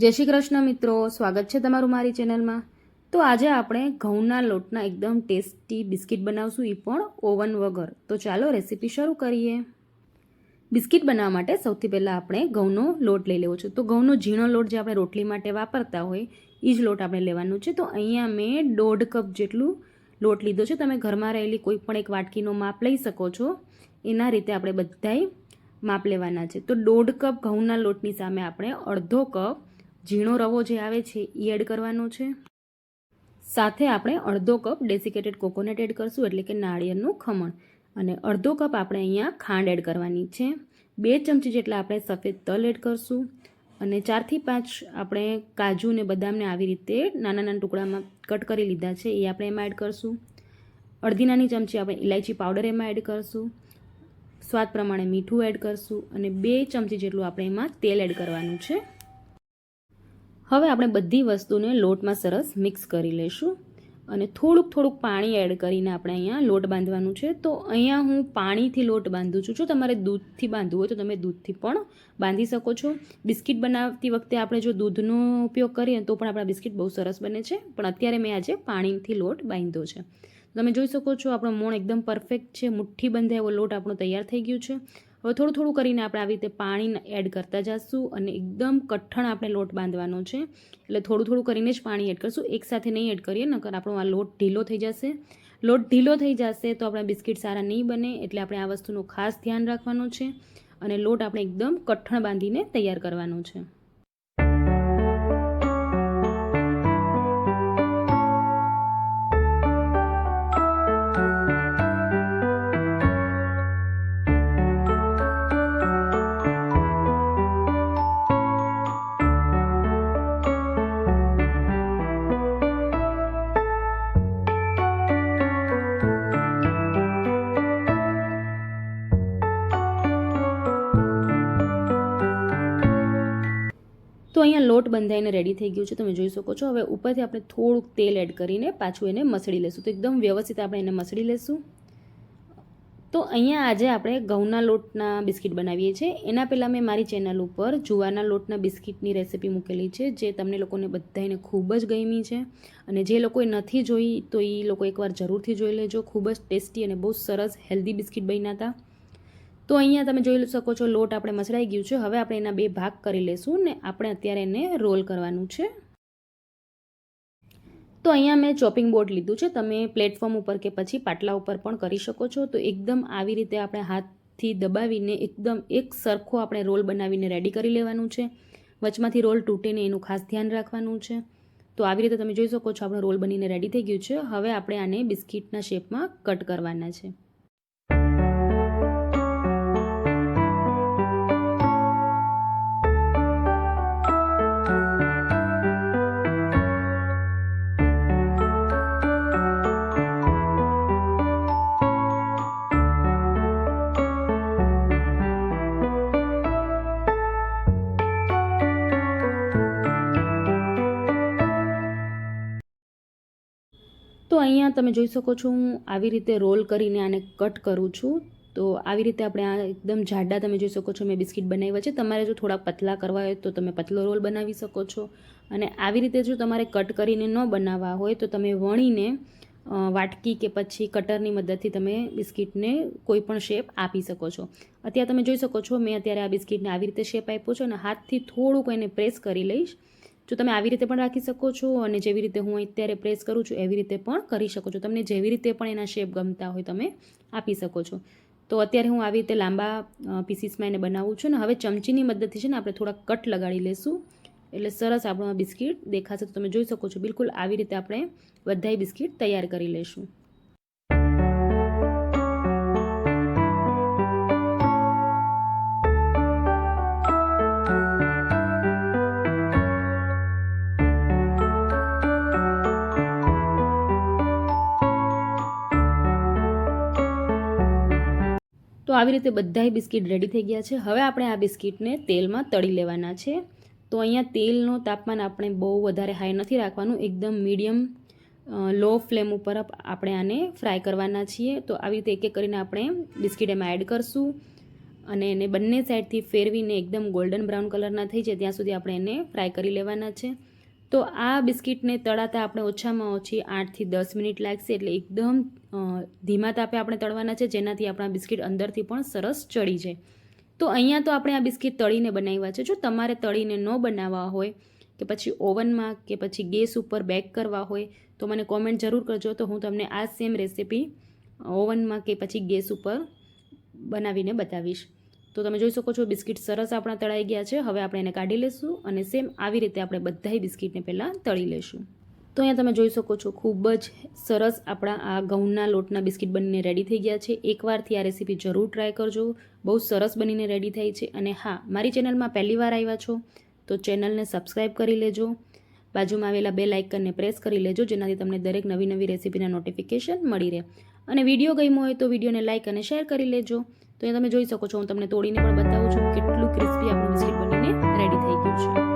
જય શ્રી કૃષ્ણ મિત્રો, સ્વાગત છે તમારું મારી ચેનલમાં. તો આજે આપણે ઘઉંના લોટના એકદમ ટેસ્ટી બિસ્કિટ બનાવશું એ પણ ઓવન વગર. તો ચાલો રેસીપી શરૂ કરીએ. બિસ્કિટ બનાવવા માટે સૌથી પહેલાં આપણે ઘઉંનો લોટ લઈ લેવો છે. તો ઘઉંનો ઝીણો લોટ જે આપણે રોટલી માટે વાપરતા હોય એ જ લોટ આપણે લેવાનું છે. તો અહીંયા મેં દોઢ કપ જેટલું લોટ લીધો છે. તમે ઘરમાં રહેલી કોઈ પણ એક વાટકીનો માપ લઈ શકો છો. એના રીતે આપણે બધાય માપ લેવાના છે. તો દોઢ કપ ઘઉંના લોટની સામે આપણે અડધો કપ ઝીણો રવો જે આવે છે એ એડ કરવાનો છે. સાથે આપણે અડધો કપ ડેસિકેટેડ કોકોનટ એડ કરશું, એટલે કે નાળિયેરનું ખમણ. અને અડધો કપ આપણે અહીંયા ખાંડ એડ કરવાની છે. બે ચમચી જેટલા આપણે સફેદ તલ એડ કરશું. અને ચારથી પાંચ આપણે કાજુ ને બદામને આવી રીતે નાના નાના ટુકડામાં કટ કરી લીધા છે, એ આપણે એમાં એડ કરશું. અડધી નાની ચમચી આપણે ઇલાયચી પાવડર એમાં એડ કરશું. સ્વાદ પ્રમાણે મીઠું એડ કરશું. અને બે ચમચી જેટલું આપણે એમાં તેલ એડ કરવાનું છે. હવે આપણે બધી વસ્તુને લોટમાં સરસ મિક્સ કરી લઈશું અને થોડુંક થોડુંક પાણી એડ કરીને આપણે અહીંયા લોટ બાંધવાનું છે. તો અહીંયા હું પાણીથી લોટ બાંધું છું. જો તમારે દૂધથી બાંધવું હોય તો તમે દૂધથી પણ બાંધી શકો છો. બિસ્કિટ બનાવતી વખતે આપણે જો દૂધનો ઉપયોગ કરીએ તો પણ આપણા બિસ્કિટ બહુ સરસ બને છે. પણ અત્યારે મેં આજે પાણીથી લોટ બાંધ્યો છે. તમે જોઈ શકો છો આપણો મોણ એકદમ પરફેક્ટ છે. મુઠ્ઠી બંધે એવો લોટ આપણો તૈયાર થઈ ગયું છે. હવે થોડું થોડું કરીને આપણે આવી રીતે પાણી એડ કરતા જઈશું અને એકદમ કઠણ આપણે લોટ બાંધવાનો છે. એટલે થોડું થોડું કરીને જ પાણી એડ કરશું. એકસાથે નહીં એડ કરીએ, નકર આપણો આ લોટ ઢીલો થઈ જશે. લોટ ઢીલો થઈ જશે તો આપણા બિસ્કિટ સારા નહીં બને, એટલે આપણે આ વસ્તુનું ખાસ ધ્યાન રાખવાનું છે અને લોટ આપણે એકદમ કઠણ બાંધીને તૈયાર કરવાનો છે. તો અહીંયા લોટ બંધાઈને રેડી થઈ ગયું છે, તમે જોઈ શકો છો. હવે ઉપરથી આપણે થોડુંક તેલ એડ કરીને પાછું એને મસળી લેશું. તો એકદમ વ્યવસ્થિત આપણે એને મસળી લેશું. તો અહીંયા આજે આપણે ઘઉંના લોટના બિસ્કિટ બનાવીએ છીએ. એના પહેલાં મેં મારી ચેનલ ઉપર જુવારના લોટના બિસ્કિટની રેસિપી મૂકેલી છે, જે તમને લોકોને બધાને ખૂબ જ ગમી છે. અને જે લોકોએ નથી જોઈ તો એ લોકો એકવાર જરૂરથી જોઈ લેજો. ખૂબ જ ટેસ્ટી અને બહુ સરસ હેલ્ધી બિસ્કિટ બન્યા હતા. તો અહીંયા તમે જોઈ શકો છો લોટ આપણે મસળાઈ ગયું છે. હવે આપણે એના બે ભાગ કરી લઈશું ને આપણે અત્યારે એને રોલ કરવાનું છે. તો અહીંયા મેં ચોપિંગ બોર્ડ લીધું છે. તમે પ્લેટફોર્મ ઉપર કે પછી પાટલા ઉપર પણ કરી શકો છો. તો એકદમ આવી રીતે આપણે હાથથી દબાવીને એકદમ એક સરખો આપણે રોલ બનાવીને રેડી કરી લેવાનું છે. વચમાંથી રોલ તૂટે ને એનું ખાસ ધ્યાન રાખવાનું છે. તો આવી રીતે તમે જોઈ શકો છો આપણો રોલ બનીને રેડી થઈ ગયું છે. હવે આપણે આને બિસ્કિટના શેપમાં કટ કરવાના છે. અહીંયા તમે જોઈ શકો છો હું આવી રીતે રોલ કરીને આને કટ કરું છું. તો આવી રીતે આપણે આ એકદમ જાડા તમે જોઈ શકો છો મેં બિસ્કિટ બનાવ્યા છે. તમારે જો થોડા પતલા કરવા હોય તો તમે પતલો રોલ બનાવી શકો છો. અને આવી રીતે જો તમારે કટ કરીને ન બનાવવા હોય તો તમે વણીને વાટકી કે પછી કટરની મદદથી તમે બિસ્કિટને કોઈ પણ શેપ આપી શકો છો. અત્યારે તમે જોઈ શકો છો મેં અત્યારે આ બિસ્કિટને આવી રીતે શેપ આપ્યો છે અને હાથથી થોડુંક એને પ્રેસ કરી લઈશ. જો તમે આવી રીતે પણ રાખી શકો છો અને જેવી રીતે હું અત્યારે પ્રેસ કરું છું, એવી રીતે પણ કરી શકો છો. તમને જેવી રીતે પણ એના શેપ ગમતા હોય તમે આપી શકો છો. તો અત્યારે હું આવી રીતે લાંબા પીસીસમાં એને બનાવું છું ને હવે ચમચીની મદદથી છે ને આપણે થોડા કટ લગાડી લઈશું એટલે સરસ આપણું બિસ્કિટ દેખાશે તો તમે જોઈ શકો છો. બિલકુલ આવી રીતે આપણે બધાય બિસ્કિટ તૈયાર કરી લઈશું તો આવી રીતે બધાય બિસ્કિટ રેડી થઈ ગયા છે. હવે આપણે આ બિસ્કિટને તેલમાં તળી લેવાના છે. તો અહીંયા તેલનું તાપમાન આપણે બહુ વધારે હાઈ નથી રાખવાનું. એકદમ મીડિયમ લો ફ્લેમ ઉપર આપણે આને ફ્રાય કરવાના છીએ. તો આવી રીતે એક એક કરીને આપણે બિસ્કિટ એમાં એડ કરશું. અને એને બંને સાઈડથી ફેરવીને એકદમ ગોલ્ડન બ્રાઉન કલરના થઈ જાય, ત્યાં સુધી આપણે એને ફ્રાય કરી લેવાના છે. તો આ બિસ્કિટને તળાતા આપણે ઓછામાં ઓછી આઠથી દસ મિનિટ લાગશે એટલે એકદમ ધીમા તાપે આપણે તળવાના છે, જેનાથી આપણા બિસ્કિટ અંદરથી પણ સરસ ચડી જાય. તો અહીંયા તો આપણે આ બિસ્કિટ તળીને બનાવ્યા છે. જો તમારે તળીને ન બનાવવા હોય, કે પછી ઓવનમાં કે પછી ગેસ ઉપર બેક કરવા હોય, તો મને કોમેન્ટ જરૂર કરજો. તો હું તમને આ સેમ રેસીપી ઓવનમાં કે પછી ગેસ ઉપર બનાવીને બતાવીશ. તો તમે જોઈ શકો છો બિસ્કિટ સરસ આપણા તળાઈ ગયા છે. હવે આપણે એને કાઢી લઈશું અને સેમ આવી રીતે આપણે બધાય બિસ્કિટને પહેલાં તળી લઈશું તો અહીંયા તમે જોઈ શકો છો ખૂબ જ સરસ આપણા આ ઘઉંના લોટના બિસ્કિટ બનીને રેડી થઈ ગયા છે. એકવારથી આ રેસીપી જરૂર ટ્રાય કરજો. બહુ સરસ બનીને રેડી થઈ છે. અને હા, મારી ચેનલમાં પહેલી વાર આવ્યા છો તો ચેનલને સબસ્ક્રાઈબ કરી લેજો. બાજુમાં આવેલા બે લાઇકનને પ્રેસ કરી લેજો, જેનાથી તમને દરેક નવી નવી રેસીપીના નોટિફિકેશન મળી રહે. અને વીડિયો ગમ્યો હોય તો વિડીયોને લાઇક અને શેર કરી લેજો. તો અહીંયા તમે જોઈ શકો છો, હું તમને તોડીને પણ બતાવું છું કેટલું ક્રિસ્પી આપણું બિસ્કિટ બનીને રેડી થઈ ગયું છે.